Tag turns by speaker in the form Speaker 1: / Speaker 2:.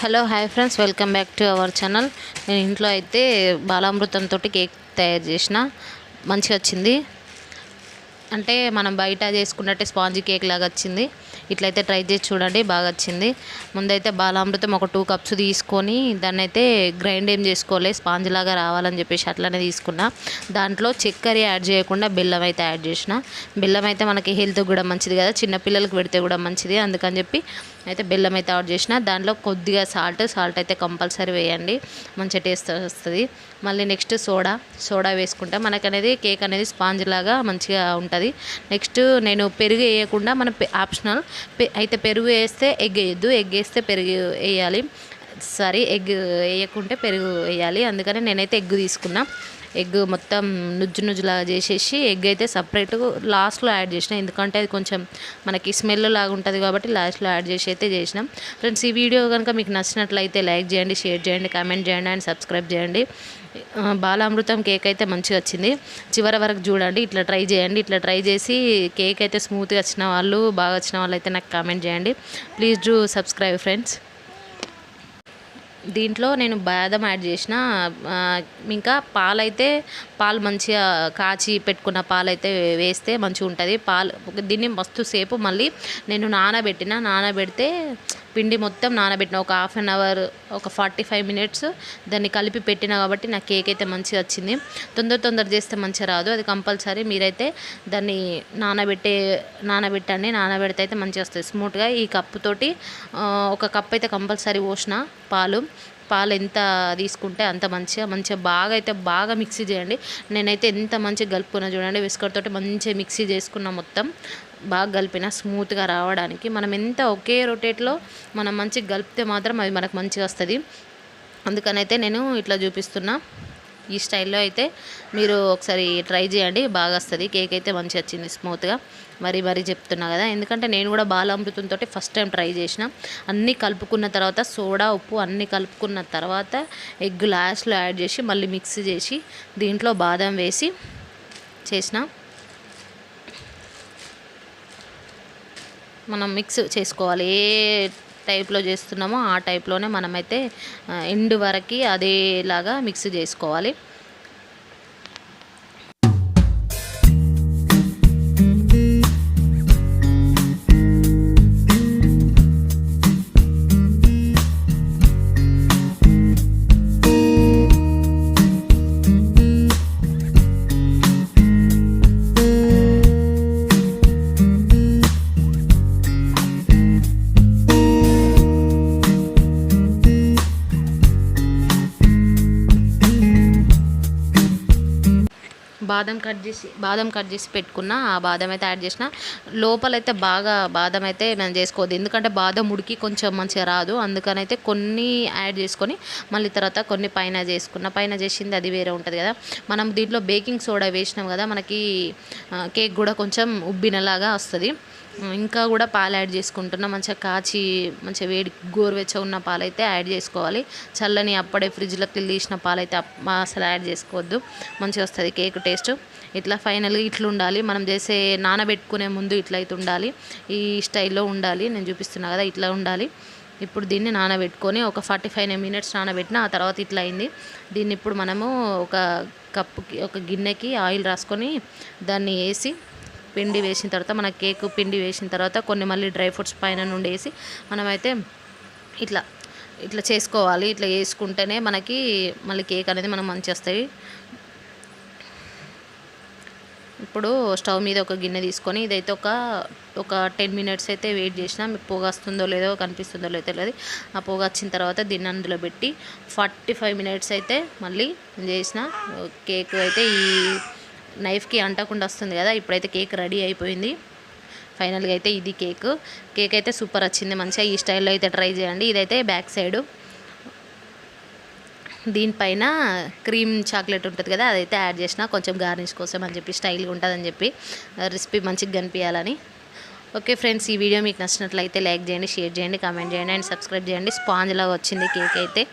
Speaker 1: Hello hi friends. Welcome back to our channel. నేను ఇంట్లో అయితే బాలామృతంతో కేక్ తయారు చేసిన. మంచిగా వచ్చింది. అంటే మనం బయట చేసుకున్నట్టే స్పాంజీ కేక్ లాగా వచ్చింది. ఇట్లయితే ట్రై చేసి చూడండి బాగా వచ్చింది ముందైతే బాలామృతం ఒక టూ కప్స్ తీసుకొని దాన్ని అయితే గ్రైండ్ ఏం చేసుకోవాలి స్పాంజ్ లాగా రావాలని చెప్పేసి అట్లనే తీసుకున్నా. దాంట్లో చక్కెర యాడ్ చేయకుండా బెల్లం అయితే యాడ్ చేసిన. బెల్లం అయితే మనకి హెల్త్ కూడా మంచిది కదా చిన్నపిల్లలకు పెడితే కూడా మంచిది అందుకని చెప్పి అయితే బెల్లం అయితే యాడ్ చేసిన. దాంట్లో కొద్దిగా సాల్ట్ సాల్ట్ అయితే కంపల్సరీ వేయండి మంచిగా టేస్ట్ వస్తుంది. మళ్ళీ నెక్స్ట్ సోడా సోడా వేసుకుంటే. మనకనేది కేక్ అనేది స్పాంజ్ లాగా మంచిగా ఉంటుంది. నెక్స్ట్ నేను పెరుగు వేయకుండా మన ఆప్షనల్ అయితే పెరుగు వేస్తే ఎగ్ వేయద్దు ఎగ్ వేస్తే పెరుగు వేయాలి. సారీ ఎగ్ వేయకుంటే పెరుగు వేయాలి. అందుకని నేనైతే ఎగ్ తీసుకున్నా. ఎగ్ మొత్తం నుజ్జు నుజ్జులాగా చేసేసి ఎగ్ అయితే సపరేట్ లాస్ట్లో యాడ్ చేసిన. ఎందుకంటే అది కొంచెం మనకి స్మెల్ లాగా ఉంటుంది కాబట్టి లాస్ట్లో యాడ్ చేసి అయితే చేసినాం. ఫ్రెండ్స్ ఈ వీడియో కనుక మీకు నచ్చినట్లయితే లైక్ చేయండి షేర్ చేయండి కామెంట్ చేయండి అండ్ సబ్స్క్రైబ్ చేయండి. బాలామృతం కేక్ అయితే మంచిగా వచ్చింది. చివరి వరకు చూడండి ఇట్లా ట్రై చేయండి ఇట్లా ట్రై చేసి కేక్ అయితే స్మూత్గా వచ్చిన వాళ్ళు బాగా వచ్చిన వాళ్ళు అయితే నాకు కామెంట్ చేయండి. Please do subscribe friends. దీంట్లో నేను బాదం యాడ్ చేసిన ఇంకా పాలైతే పాలు మంచిగా కాచి పెట్టుకున్న పాలైతే వేస్తే మంచిగా ఉంటుంది పాలు దీన్ని మస్తు సేపు మళ్ళీ నేను నానబెట్టిన నానబెడితే పిండి మొత్తం నానబెట్టిన ఒక హాఫ్ అన్ అవర్ ఒక ఫార్టీ ఫైవ్ మినిట్స్ దాన్ని కలిపి పెట్టిన కాబట్టి నా కేక్ అయితే మంచిగా వచ్చింది. తొందర తొందర చేస్తే మంచిగా రాదు అది కంపల్సరీ. మీరైతే దాన్ని నానబెట్టే నానబెట్టండి నానబెడితే అయితే మంచిగా వస్తుంది. స్మూత్గా ఈ కప్పుతోటి ఒక కప్ అయితే కంపల్సరీ పోసిన పాలు. పాలు ఎంత తీసుకుంటే అంత మంచిగా మంచిగా బాగా అయితే బాగా మిక్సీ చేయండి. నేనైతే ఎంత మంచిగా కలుపుకున్నా చూడండి విస్కర్ తోటి మంచిగా మిక్సీ చేసుకున్నా మొత్తం బాగా కలిపిన స్మూత్గా రావడానికి. మనం ఎంత ఒకే రొటేట్లో మనం మంచిగా కలిపితే మాత్రం అది మనకు మంచిగా వస్తుంది. అందుకనైతే నేను ఇట్లా చూపిస్తున్నా. ఈ స్టైల్లో అయితే మీరు ఒకసారి ట్రై చేయండి. బాగా వస్తుంది. కేక్ అయితే మంచిగా వచ్చింది స్మూత్గా. మరీ మరీ చెప్తున్నా కదా. ఎందుకంటే నేను కూడా బాలామృతంతో ఫస్ట్ టైం ట్రై చేసిన. అన్నీ కలుపుకున్న తర్వాత సోడా ఉప్పు అన్నీ కలుపుకున్న తర్వాత ఎగ్ లాస్ట్లో యాడ్ చేసి మళ్ళీ మిక్స్ చేసి దీంట్లో బాదం వేసి చేసిన. మనం మిక్స్ చేసుకోవాలి. ఏ టైప్లో చేస్తున్నామో ఆ టైప్లోనే మనమైతే ఎండ్ వరకు అదేలాగా మిక్స్ చేసుకోవాలి. బాదం కట్ చేసి బాదం కట్ చేసి పెట్టుకున్న ఆ బాదం అయితే యాడ్ చేసిన లోపలైతే బాగా బాదం అయితే మనం చేసుకోవద్దు. ఎందుకంటే బాదం ఉడికి కొంచెం మంచిగా రాదు. అందుకనైతే కొన్ని యాడ్ చేసుకొని మళ్ళీ తర్వాత కొన్ని పైన చేసుకున్న. పైన చేసింది అది వేరే ఉంటుంది కదా. మనం దీంట్లో బేకింగ్ సోడా వేసినాం కదా మనకి కేక్ కూడా కొంచెం ఉబ్బినలాగా వస్తుంది. ఇంకా కూడా పాలు యాడ్ చేసుకుంటున్నా. మంచిగా కాచి మంచిగా వేడి గోరువెచ్చగా ఉన్న పాలు అయితే యాడ్ చేసుకోవాలి. చల్లని అప్పుడే ఫ్రిడ్జ్లోకి వెళ్ళి తీసిన పాలు అయితే అసలు యాడ్ చేసుకోవద్దు. మంచిగా వస్తుంది కేక్ టేస్ట్. ఇట్లా ఫైనల్గా ఇట్లా ఉండాలి. మనం చేసే నానబెట్టుకునే ముందు ఇట్లా అయితే ఉండాలి. ఈ స్టైల్లో ఉండాలి. నేను చూపిస్తున్నా కదా ఇట్లా ఉండాలి. ఇప్పుడు దీన్ని నానబెట్టుకొని ఒక ఫార్టీ ఫైవ్ మినిట్స్ నానబెట్టిన ఆ తర్వాత ఇట్లా అయింది. దీన్ని ఇప్పుడు మనము ఒక కప్పుకి ఒక గిన్నెకి ఆయిల్ రాసుకొని దాన్ని వేసి పిండి వేసిన తర్వాత మన కేక్ పిండి వేసిన తర్వాత కొన్ని మళ్ళీ డ్రై ఫ్రూట్స్ పైన నుండి వేసి మనమైతే ఇట్లా ఇట్లా చేసుకోవాలి. ఇట్లా వేసుకుంటేనే మనకి మళ్ళీ కేక్ అనేది మనం మంచి వస్తాయి. ఇప్పుడు స్టవ్ మీద ఒక గిన్నె తీసుకొని ఇదైతే ఒక ఒక టెన్ మినిట్స్ అయితే వెయిట్ చేసిన మీకు పొగ వస్తుందో లేదో కనిపిస్తుందో లేదో తెలియదు. ఆ పొగ వచ్చిన తర్వాత దీన్ని అందులో పెట్టి ఫార్టీ ఫైవ్ మినిట్స్ అయితే మళ్ళీ చేసిన కేక్ అయితే ఈ నైఫ్కి అంటకుండా వస్తుంది కదా ఇప్పుడైతే కేక్ రెడీ అయిపోయింది. ఫైనల్గా అయితే ఇది కేక్. కేక్ అయితే సూపర్ వచ్చింది మంచిగా ఈ స్టైల్లో అయితే ట్రై చేయండి. ఇదైతే బ్యాక్ సైడు. దీనిపైన క్రీమ్ చాక్లెట్ ఉంటుంది కదా అదైతే యాడ్ చేసిన కొంచెం గార్నిష్ కోసం అని చెప్పి స్టైల్గా ఉంటుందని చెప్పి రెసిపీ మంచిగా కనిపించాలని. ఓకే ఫ్రెండ్స్ ఈ వీడియో మీకు నచ్చినట్లయితే లైక్ చేయండి షేర్ చేయండి కామెంట్ చేయండి అండ్ సబ్స్క్రైబ్ చేయండి. స్పాంజ్ లాగా వచ్చింది కేక్ అయితే.